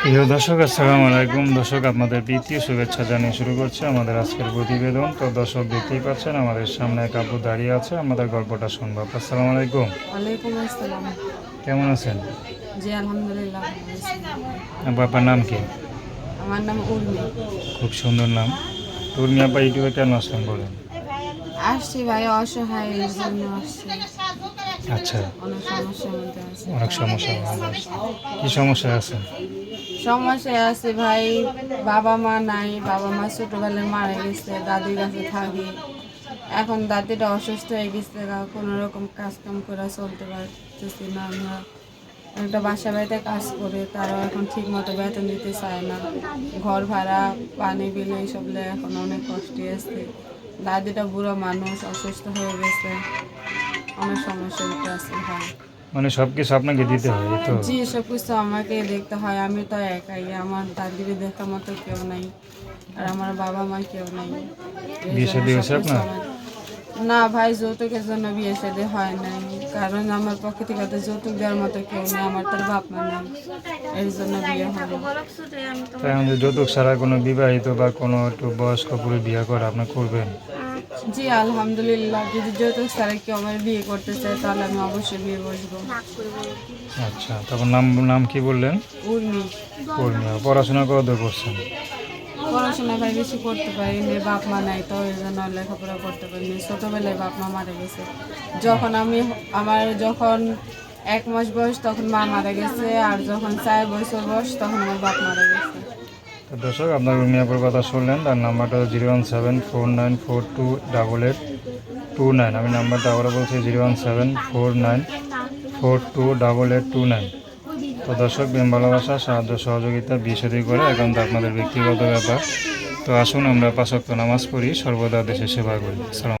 প্রিয় দর্শক আসসালামু আলাইকুম। দর্শক আপনাদের প্রীতীয় শুভেচ্ছা জানিয়ে শুরু করছে আমাদের আজকের প্রতিবেদন। তো দর্শক দেখতেই পাচ্ছেন আমাদের সামনে এক আপু দাঁড়িয়ে আছে। আমাদের গল্পটা শুনব। আসসালামু আলাইকুম। ওয়ালাইকুম আসসালাম। কেমন আছেন? জি আলহামদুলিল্লাহ। আপু আপনার নাম কি? আমার নাম উর্মি। খুব সুন্দর নাম। উর্মি আপা ইউটিউবে কেন আসলেন বলেন? আসছি ভাই অসহায় এর জন্য আসছি। আচ্ছা। অনেক আছে। অনেক সমস্যা আছে। কি সমস্যা আছে সমস্যায় আছে ভাই, বাবা মা নাই, বাবা মা ছোটবেলায় মারা গেছে, দাদির কাছে থাকি। এখন দাদিটা অসুস্থ হয়ে গেছে কোনো রকম কাজ কাম করে চলতে পারতেছি না আমরা। একটা বাসা বাড়িতে কাজ করে, তারাও এখন ঠিক মতো বেতন দিতে চায় না। ঘর ভাড়া, পানি বিল এইসব নিয়ে এখন অনেক কষ্টে আছে। দাদিটা বুড়ো মানুষ, অসুস্থ হয়ে গেছে। অনেক সমস্যার ভিতরে আছে ভাই। মানে সব কিছু আপনাকে দিতে হয় তো। জি সব কিছু আমাকে দেখতে হয় আমি তো একাই আমার দাদিকে দেখার মতো কেউ নাই আর আমার বাবা মা কেউ নাই। বিয়ে শাদী হয়েছে আপনার? না ভাই যৌতুকের জন্য বিয়ে শাদী হয় নাই কারণ আমার পক্ষ থেকে তো যৌতুক দেওয়ার মতো কেউ নেই আমার তার বাপ মা নেই এর জন্য বিয়ে হয় তাই আমাদের যৌতুক ছাড়া কোনো বিবাহিত বা কোনো একটু বয়স্ক পুরো বিয়ে করে আপনি করবেন? জি আলহামদুলিল্লাহ। যদি যৌতুক ছাড়া কেউ আমার বিয়ে করতে চায় তাহলে আমি অবশ্যই বিয়ে বসবো। আচ্ছা তারপর নাম নাম কি বললেন? উর্মি। কর্মী পড়াশোনা কত করছেন? পড়াশোনা ভাই বেশি করতে পারিনি বাপ মা নাই তো এই জন্য লেখাপড়া করতে পারিনি ছোটোবেলায় বাপ মা মারা গেছে। যখন আমি আমার যখন এক মাস বয়স তখন মা মারা গেছে আর যখন চার বছর বয়স তখন আমার বাপ মারা গেছে। তো দর্শক, আপনার রুমিয়াপুর কথা শুনলেন, তার নাম্বারটা zero one seven four nine four two double eight two nine. আমি নাম্বারটা আবারও বলছি, zero one seven four nine four two double eight two nine. তো দর্শক, প্রেম, ভালোবাসা, সাহায্য, সহযোগিতা বিশদী করে এখন তো আপনাদের ব্যক্তিগত ব্যাপার। তো আসুন, আমরা পাশক্ত নামাজ পড়ি, সর্বদা দেশের সেবা করি। সালাম।